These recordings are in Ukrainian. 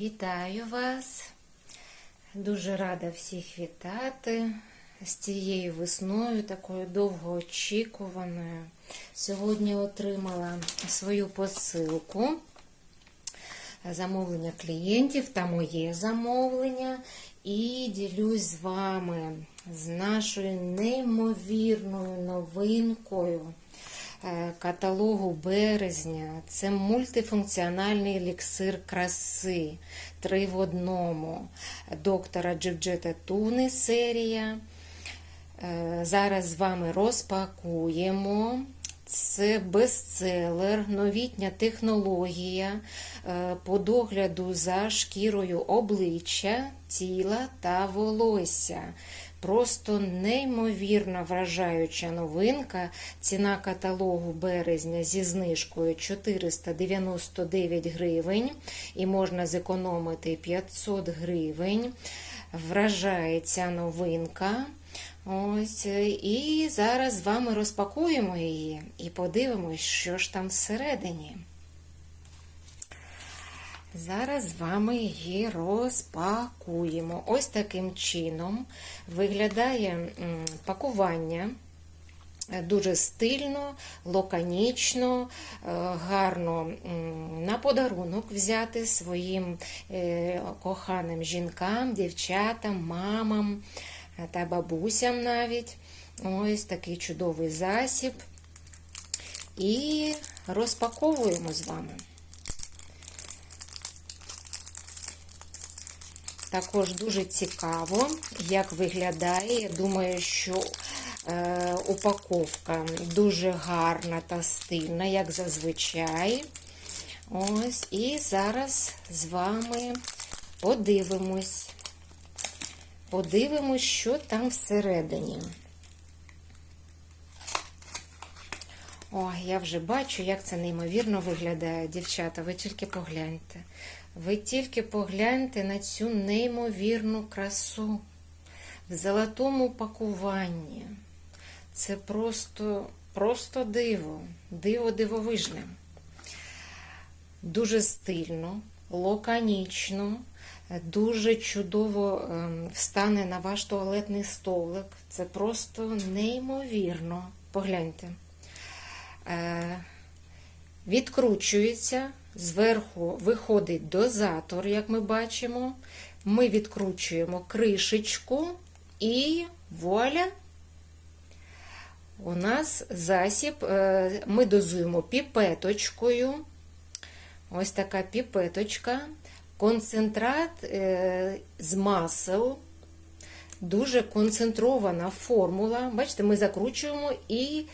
Вітаю вас! Дуже рада всіх вітати з цією весною, такою довгоочікуваною. Сьогодні отримала свою посилку. Замовлення клієнтів та моє замовлення. І ділюсь з вами з нашою неймовірною новинкою каталогу березня. Це мультифункціональний еліксир краси. Три в одному. Доктора Джевджета Туни серія. Е, Зараз з вами розпакуємо. Це бестселер, новітня технологія е, по догляду за шкірою обличчя, тіла та волосся. Просто неймовірно вражаюча новинка. Ціна каталогу березня зі знижкою 499 гривень і можна зекономити 500 гривень. Вражає ця новинка. Ось, і зараз з вами розпакуємо її і подивимось, що ж там всередині. Зараз з вами її розпакуємо. Ось таким чином виглядає пакування. Дуже стильно, лаконічно, гарно на подарунок взяти своїм коханим жінкам, дівчатам, мамам та бабусям навіть. Ось такий чудовий засіб. І розпаковуємо з вами. Також дуже цікаво, як виглядає. Я думаю, що е, упаковка дуже гарна та стильна, як зазвичай. Ось, і зараз з вами подивимось. Подивимось, що там всередині. О, я вже бачу, як це неймовірно виглядає, дівчата. Ви тільки погляньте. Ви тільки погляньте на цю неймовірну красу в золотому пакуванні. Це просто, просто диво, диво дивовижне. Дуже стильно, лаконічно. Дуже чудово встане на ваш туалетний столик. Це просто неймовірно. Погляньте. Відкручується, зверху виходить дозатор, як ми бачимо. Ми відкручуємо кришечку і вуаля! У нас засіб, ми дозуємо піпеточкою. Ось така піпеточка. Концентрат з масел, дуже концентрована формула. Бачите, ми закручуємо і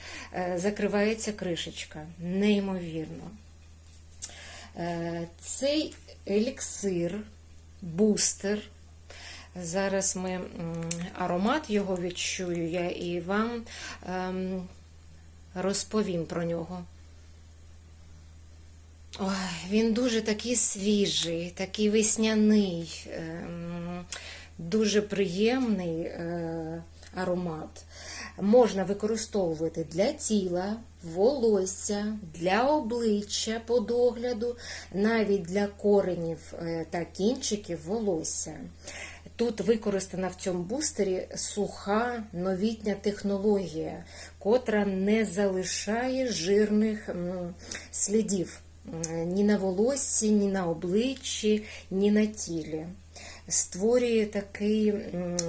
закривається кришечка. Неймовірно. Цей еліксир, бустер. Зараз ми аромат його відчую я і вам розповім про нього. Ой, він дуже такий свіжий, такий весняний, дуже приємний аромат. Можна використовувати для тіла, волосся, для обличчя по догляду, навіть для коренів та кінчиків волосся. Тут використана в цьому бустері суха новітня технологія, котра не залишає жирних слідів ні на волоссі, ні на обличчі, ні на тілі. Створює такий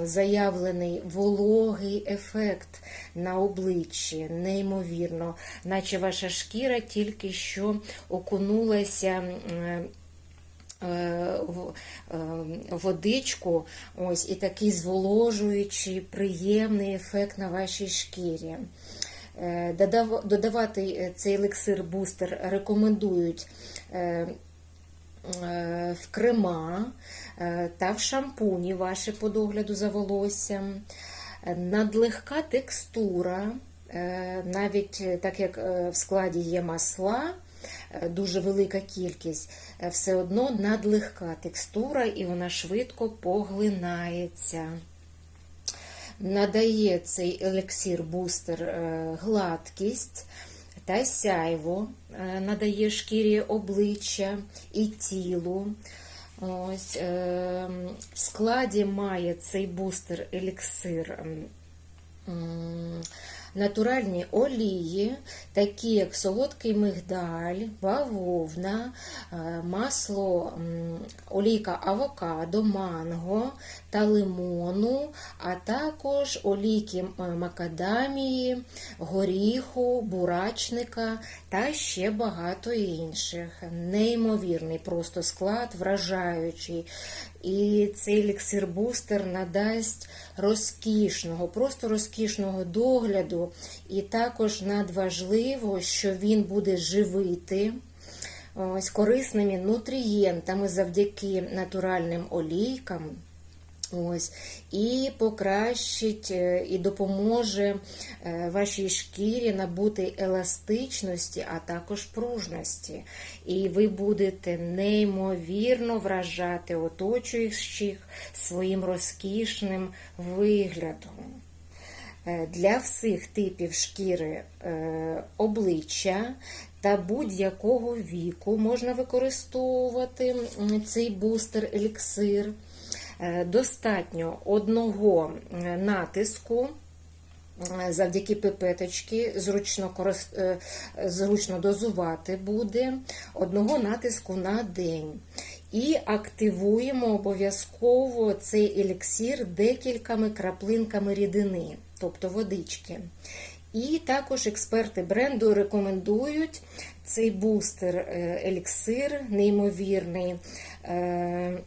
заявлений вологий ефект на обличчі, неймовірно, наче ваша шкіра тільки що окунулася в водичку, ось і такий зволожуючий, приємний ефект на вашій шкірі. Додавати цей елексир-бустер рекомендують в крема та в шампуні ваші по догляду за волоссям. Надлегка текстура, навіть так як в складі є масла, дуже велика кількість, все одно надлегка текстура і вона швидко поглинається. Надає цей елексір-бустер гладкість та сяйво, надає шкірі обличчя і тілу. Ось е, в складі має цей бустер еліксир. Натуральні олії, такі як солодкий мигдаль, бавовна, е, масло, олійка авокадо, манго та лимону, а також олійки макадамії, горіху, бурачника та ще багато інших. Неймовірний просто склад, вражаючий. І цей еліксир-бустер надасть розкішного, просто розкішного догляду. І також надважливо, що він буде живити ось, корисними нутрієнтами завдяки натуральним олійкам. Ось, і покращить е, і допоможе е, вашій шкірі набути еластичності, а також пружності. І ви будете неймовірно вражати оточуючих своїм розкішним виглядом. Е, Для всіх типів шкіри е, обличчя та будь-якого віку можна використовувати цей бустер-еліксир. Е, Достатньо одного натиску. Завдяки пипеточки зручно, корис- е, зручно дозувати буде одного натиску на день. І активуємо обов'язково цей еліксир декількома краплинками рідини, тобто водички. І також експерти бренду рекомендують цей бустер е, еліксир, неймовірний. е,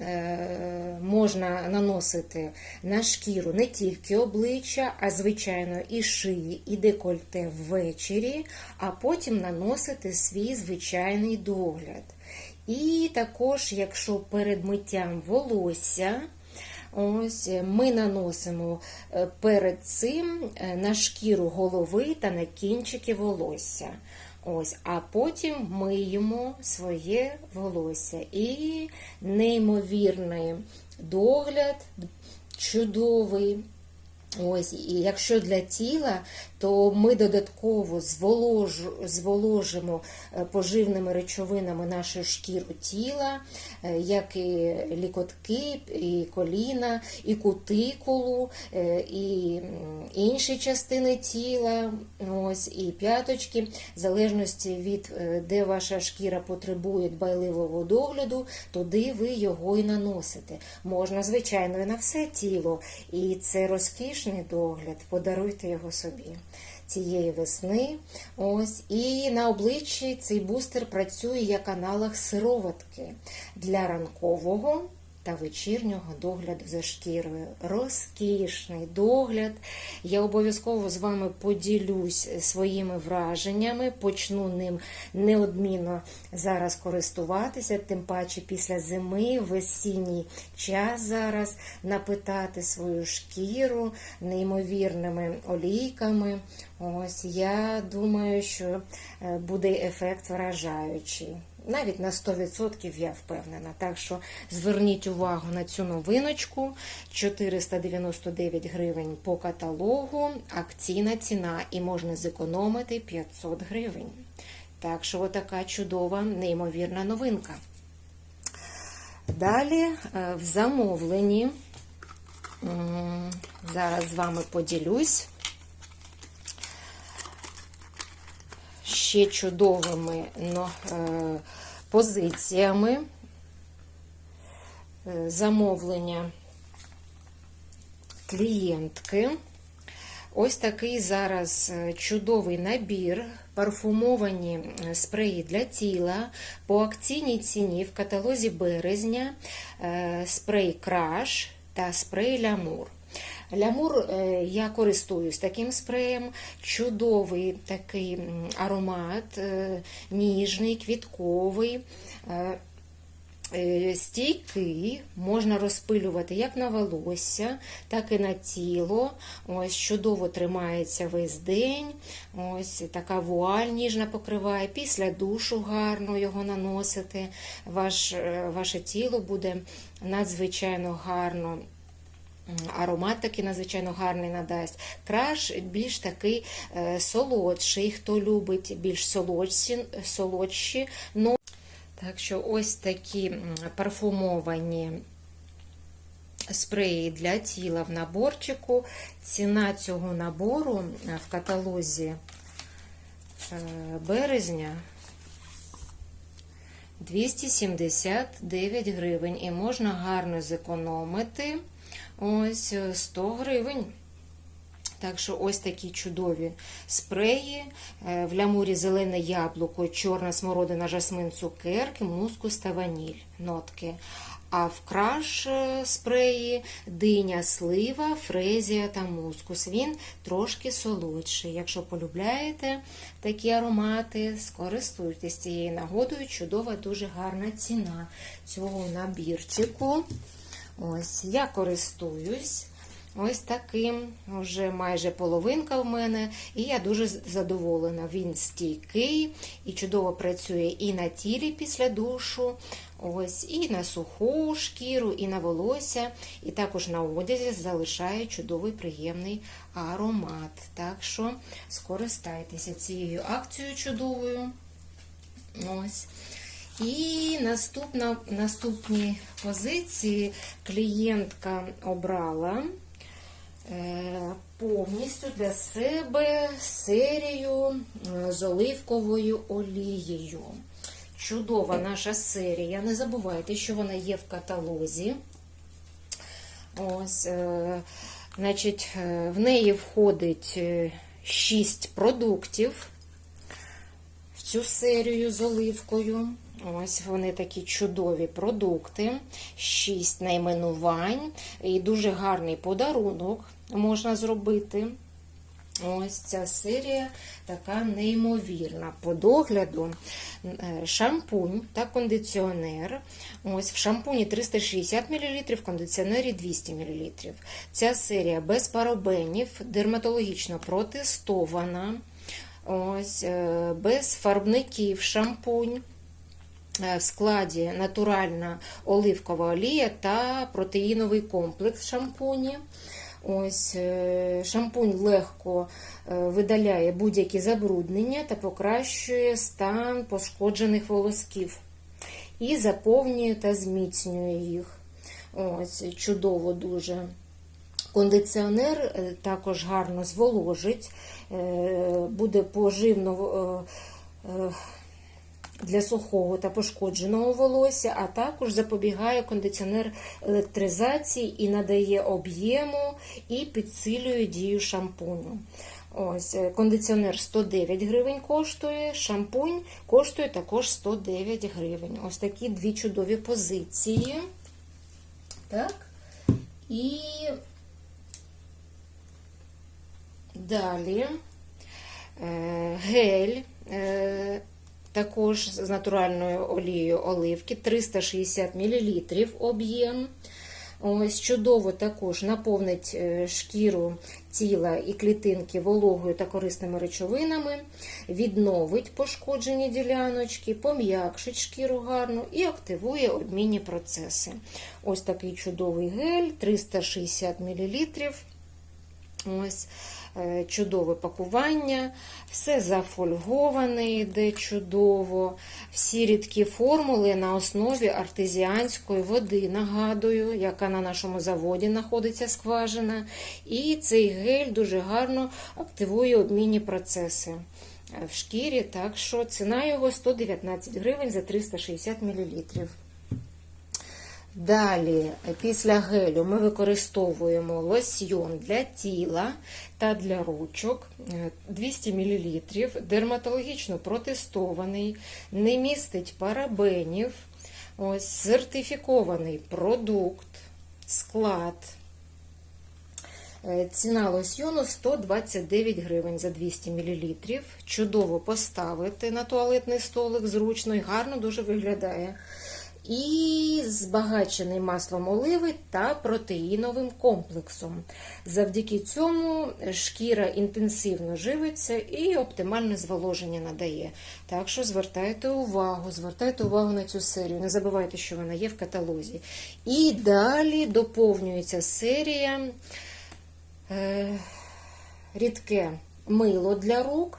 е, можна наносити на шкіру не тільки обличчя, а звичайно і шиї, і декольте ввечері, а потім наносити свій звичайний догляд. І також, якщо перед миттям волосся, Ось ми наносимо е, перед цим е, на шкіру голови та на кінчики волосся. Ось, а потім миємо своє волосся. І неймовірний догляд, чудовий. Ось, і якщо для тіла, то ми додатково зволож, зволожимо е, поживними речовинами нашу шкіру тіла, е, як і лікотки, і коліна, і кутикулу, е, і інші частини тіла, ось, і п'яточки, в залежності від де ваша шкіра потребує дбайливого догляду, туди ви його і наносите. Можна, звичайно, і на все тіло, і це розкішний догляд, подаруйте його собі цієї весни. Ось і на обличчі цей бустер працює як аналог сироватки для ранкового та вечірнього догляду за шкірою. Розкішний догляд. Я обов'язково з вами поділюсь своїми враженнями, почну ним неодмінно зараз користуватися, тим паче після зими, весінній час зараз напитати свою шкіру неймовірними олійками. Ось я думаю, що е, буде ефект вражаючий. Навіть на 100% я впевнена. Так що зверніть увагу на цю новиночку. 499 гривень по каталогу, акційна ціна, і можна зекономити 500 гривень. Так що, отака чудова, неймовірна новинка. Далі е, в замовленні, зараз з вами поділюсь. Ще чудовими е, позиціями е, замовлення клієнтки. Ось такий зараз е, чудовий набір, парфумовані спреї для тіла. По акційній ціні в каталозі березня спрей Краш та спрей Лямур. Лямур е, я користуюсь таким спреєм, чудовий такий аромат, е, ніжний, квітковий. е, Стійкий, можна розпилювати як на волосся, так і на тіло. Ось чудово тримається весь день. Ось така вуаль ніжна покриває. Після душу гарно його наносити. Ваш, ваше тіло буде надзвичайно гарно Аромат такий надзвичайно гарний надасть. Краш більш такий е, солодший, хто любить більш солодші, солодші. Ну, Так що ось такі парфумовані спреї для тіла в наборчику. Ціна цього набору е, в каталозі е, березня 279 гривень. І можна гарно зекономити ось е, 100 гривень. Так що ось такі чудові спреї. Е, В лямурі зелене яблуко, чорна смородина, жасмин, цукерки, мускус та ваніль нотки. А в краш е, спреї диня, слива, фрезія та мускус. Він трошки солодший. Якщо полюбляєте такі аромати, скористуйтесь цією нагодою. Чудова, дуже гарна ціна цього набірчику. Ось я користуюсь. Ось таким, вже майже половинка в мене, і я дуже задоволена. Він стійкий і чудово працює і на тілі після душу, ось, і на суху шкіру, і на волосся, і також на одязі залишає чудовий приємний аромат. Так що скористайтеся цією акцією чудовою. Ось. І наступна, наступні позиції клієнтка обрала е, повністю для себе серію е, з оливковою олією. Чудова наша серія. Не забувайте, що вона є в каталозі. Ось, е, значить, в неї входить 6 продуктів в цю серію з оливкою. Ось вони такі чудові продукти, 6 найменувань і дуже гарний подарунок можна зробити. Ось ця серія така неймовірна. По догляду е, шампунь та кондиціонер. Ось В шампуні 360 мл, в кондиціонері 200 мл. Ця серія без парабенів, дерматологічно протестована. Ось, е, без фарбників шампунь. Е, В складі натуральна оливкова олія та протеїновий комплекс шампуні. Ось е, Шампунь легко е, видаляє будь-які забруднення та покращує стан пошкоджених волосків і заповнює та зміцнює їх. Ось Чудово дуже. Кондиціонер також гарно зволожить, буде поживно для сухого та пошкодженого волосся, а також запобігає кондиціонер електризації і надає об'єму і підсилює дію шампуню. Ось, Кондиціонер 109 гривень коштує, шампунь коштує також 109 гривень. Ось такі дві чудові позиції. Так. І далі е, гель. Також з натуральною олією оливки 360 мл об'єм. Ось Чудово також наповнить е, шкіру тіла і клітинки вологою та корисними речовинами, відновить пошкоджені діляночки, пом'якшить шкіру гарно і активує обмінні процеси. Ось такий чудовий гель 360 мл. Ось чудове пакування, все зафольговане, йде чудово. Всі рідкі формули на основі артезіанської води, нагадую, яка на нашому заводі знаходиться скважина. І цей гель дуже гарно активує обмінні процеси е, в шкірі, так що ціна його 119 гривень за 360 мл. Далі, після гелю, ми використовуємо лосьйон для тіла та для ручок 200 мл, дерматологічно протестований, не містить парабенів, ось сертифікований продукт, склад. Е, ціна лосьйону 129 гривень за 200 мл. Чудово поставити на туалетний столик, зручно і гарно дуже виглядає і збагачений маслом оливи та протеїновим комплексом. Завдяки цьому шкіра інтенсивно живиться і оптимальне зволоження надає. Так що звертайте увагу, звертайте увагу на цю серію. Не забувайте, що вона є в каталозі. І далі доповнюється серія е, рідке мило для рук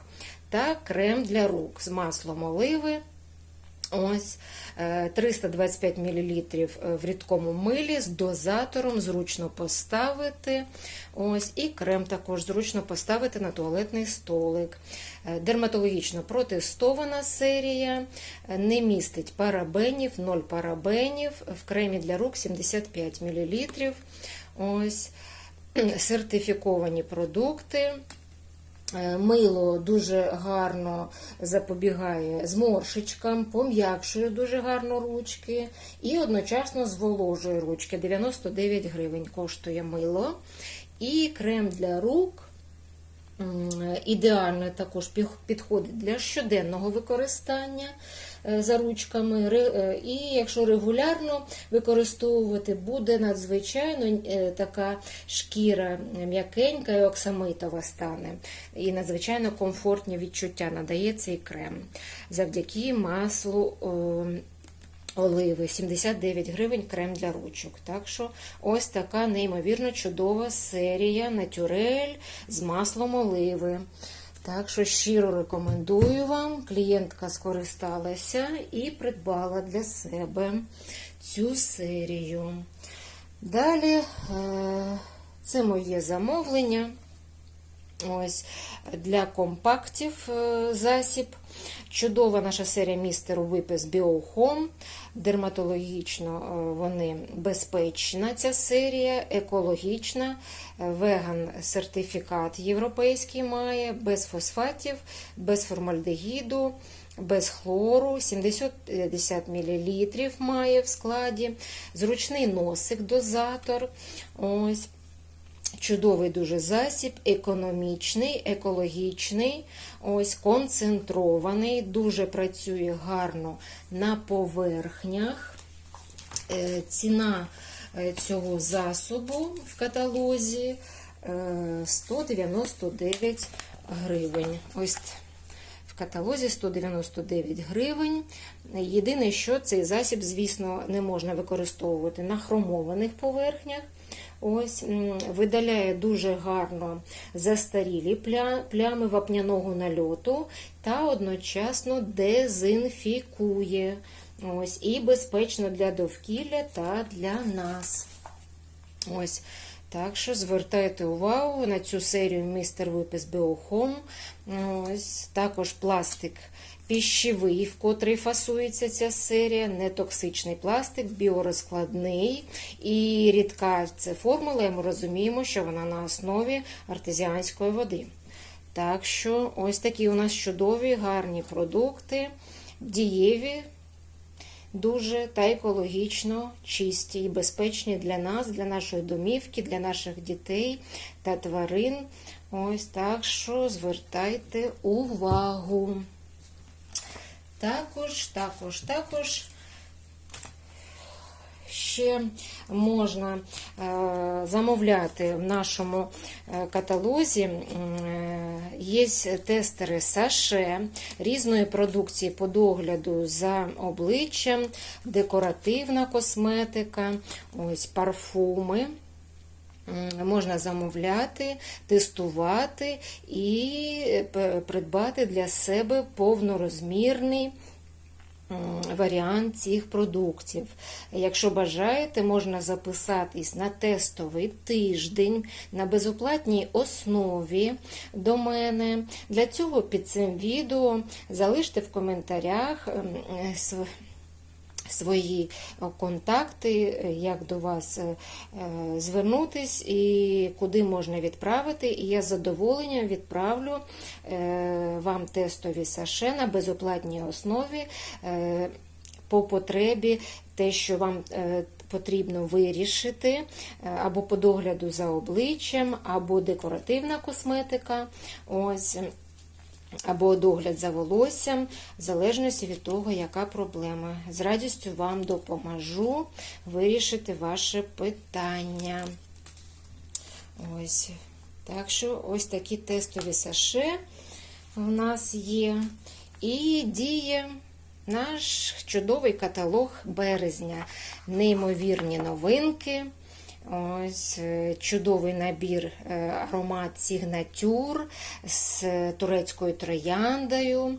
та крем для рук з маслом оливи. Ось е, 325 мл в рідкому милі з дозатором зручно поставити. Ось, І крем також зручно поставити на туалетний столик. Е, Дерматологічно протестована серія, е, не містить парабенів, 0 парабенів, в кремі для рук 75 мл. Ось, сертифіковані продукти. Е, Мило дуже гарно запобігає зморшечкам, пом'якшує дуже гарно ручки і одночасно зволожує ручки. 99 гривень коштує мило. І крем для рук ідеально також підходить для щоденного використання е, за ручками. Е, І якщо регулярно використовувати, буде надзвичайно е, така шкіра м'якенька і оксамитова стане. І надзвичайно комфортні відчуття надає цей крем завдяки маслу. Оливи 79 гривень крем для ручок. Так що ось така неймовірно чудова серія натюрель з маслом оливи. Так що щиро рекомендую вам. Клієнтка скористалася і придбала для себе цю серію. Далі е, це моє замовлення. Ось для компактів е, засіб. Чудова наша серія містер випис Біохом. Дерматологічно е, вони безпечна ця серія, екологічна, е, веган сертифікат європейський має, без фосфатів, без формальдегіду, без хлору, 70 мл має в складі, зручний носик, дозатор. Ось. Чудовий дуже засіб, економічний, екологічний, ось концентрований, дуже працює гарно на поверхнях. Е, Ціна е, цього засобу в каталозі е, 199 гривень. Ось в каталозі 199 гривень. Єдине, що цей засіб, звісно, не можна використовувати на хромованих поверхнях. Ось видаляє дуже гарно застарілі плями вапняного нальоту та одночасно дезінфікує. Ось, і безпечно для довкілля та для нас. Ось. Так що звертайте увагу на цю серію містер випис Біохом. Ось також пластик піщевий, в котрий фасується ця серія, нетоксичний пластик, біорозкладний і рідка це формула, і ми розуміємо, що вона на основі артезіанської води. Так що ось такі у нас чудові, гарні продукти, дієві дуже та екологічно чисті і безпечні для нас, для нашої домівки, для наших дітей та тварин. Ось так що звертайте увагу. Також, також, також. Ще можна е, замовляти в нашому е, каталозі. Е, Є тестери Саше різної продукції по догляду за обличчям, декоративна косметика, ось парфуми. Можна замовляти, тестувати і е, придбати для себе повнорозмірний варіант цих продуктів. Якщо бажаєте, можна записатись на тестовий тиждень на безоплатній основі до мене. Для цього під цим відео залиште в коментарях е, свої е, контакти, е, як до вас е, звернутись і куди можна відправити. І я з задоволенням відправлю вам тестові саше на безоплатній основі по потребі те, що вам потрібно вирішити, або по догляду за обличчям, або декоративна косметика. Ось або догляд за волоссям, в залежності від того, яка проблема. З радістю вам допоможу вирішити ваше питання. Ось. Так що ось такі тестові саше у нас є. І діє наш чудовий каталог березня. Неймовірні новинки. Ось е, чудовий набір е, аромат Сігнатюр з турецькою трояндою.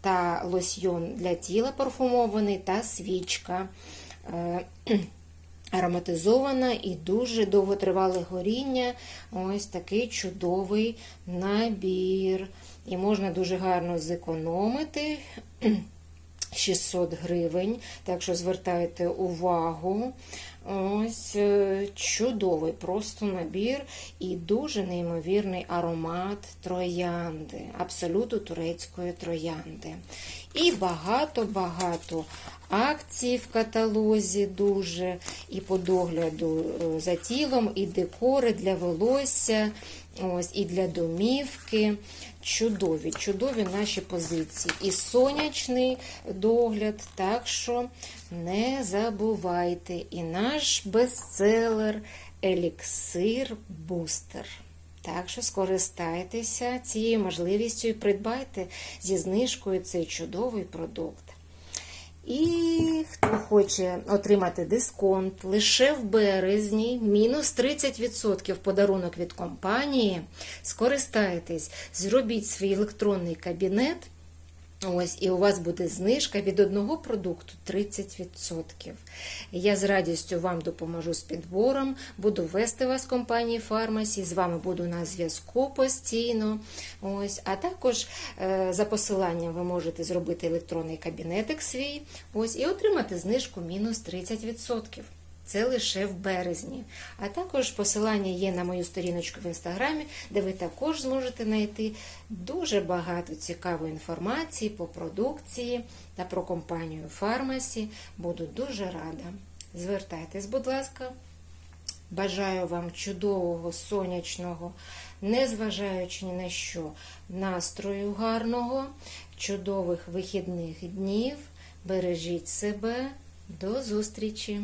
та лосьйон для тіла парфумований та свічка. Е, Ароматизована і дуже довготривале горіння. Ось такий чудовий набір. І можна дуже гарно зекономити 600 гривень. Так що звертайте увагу. Ось е, чудовий просто набір і дуже неймовірний аромат троянди, абсолюту турецької троянди. І багато-багато акцій в каталозі дуже, і по догляду е, за тілом, і декори для волосся, ось, і для домівки. Чудові, чудові наші позиції. І сонячний догляд, так що не забувайте. І наш бестселер Еліксир Бустер. Так що скористайтеся цією можливістю і придбайте зі знижкою цей чудовий продукт. І хто хоче отримати дисконт лише в березні, мінус 30% подарунок від компанії, скористайтесь, зробіть свій електронний кабінет. Ось, і у вас буде знижка від одного продукту 30%. Я з радістю вам допоможу з підбором, буду вести вас в компанії Фармасі, з вами буду на зв'язку постійно. Ось, А також е, за посиланням ви можете зробити електронний кабінетик свій ось, і отримати знижку мінус 30%. Це лише в березні. А також посилання є на мою сторіночку в інстаграмі, де ви також зможете знайти дуже багато цікавої інформації по продукції та про компанію Фармасі. Буду дуже рада. Звертайтесь, будь ласка. Бажаю вам чудового, сонячного, незважаючи ні на що, настрою гарного, чудових вихідних днів. Бережіть себе. До зустрічі!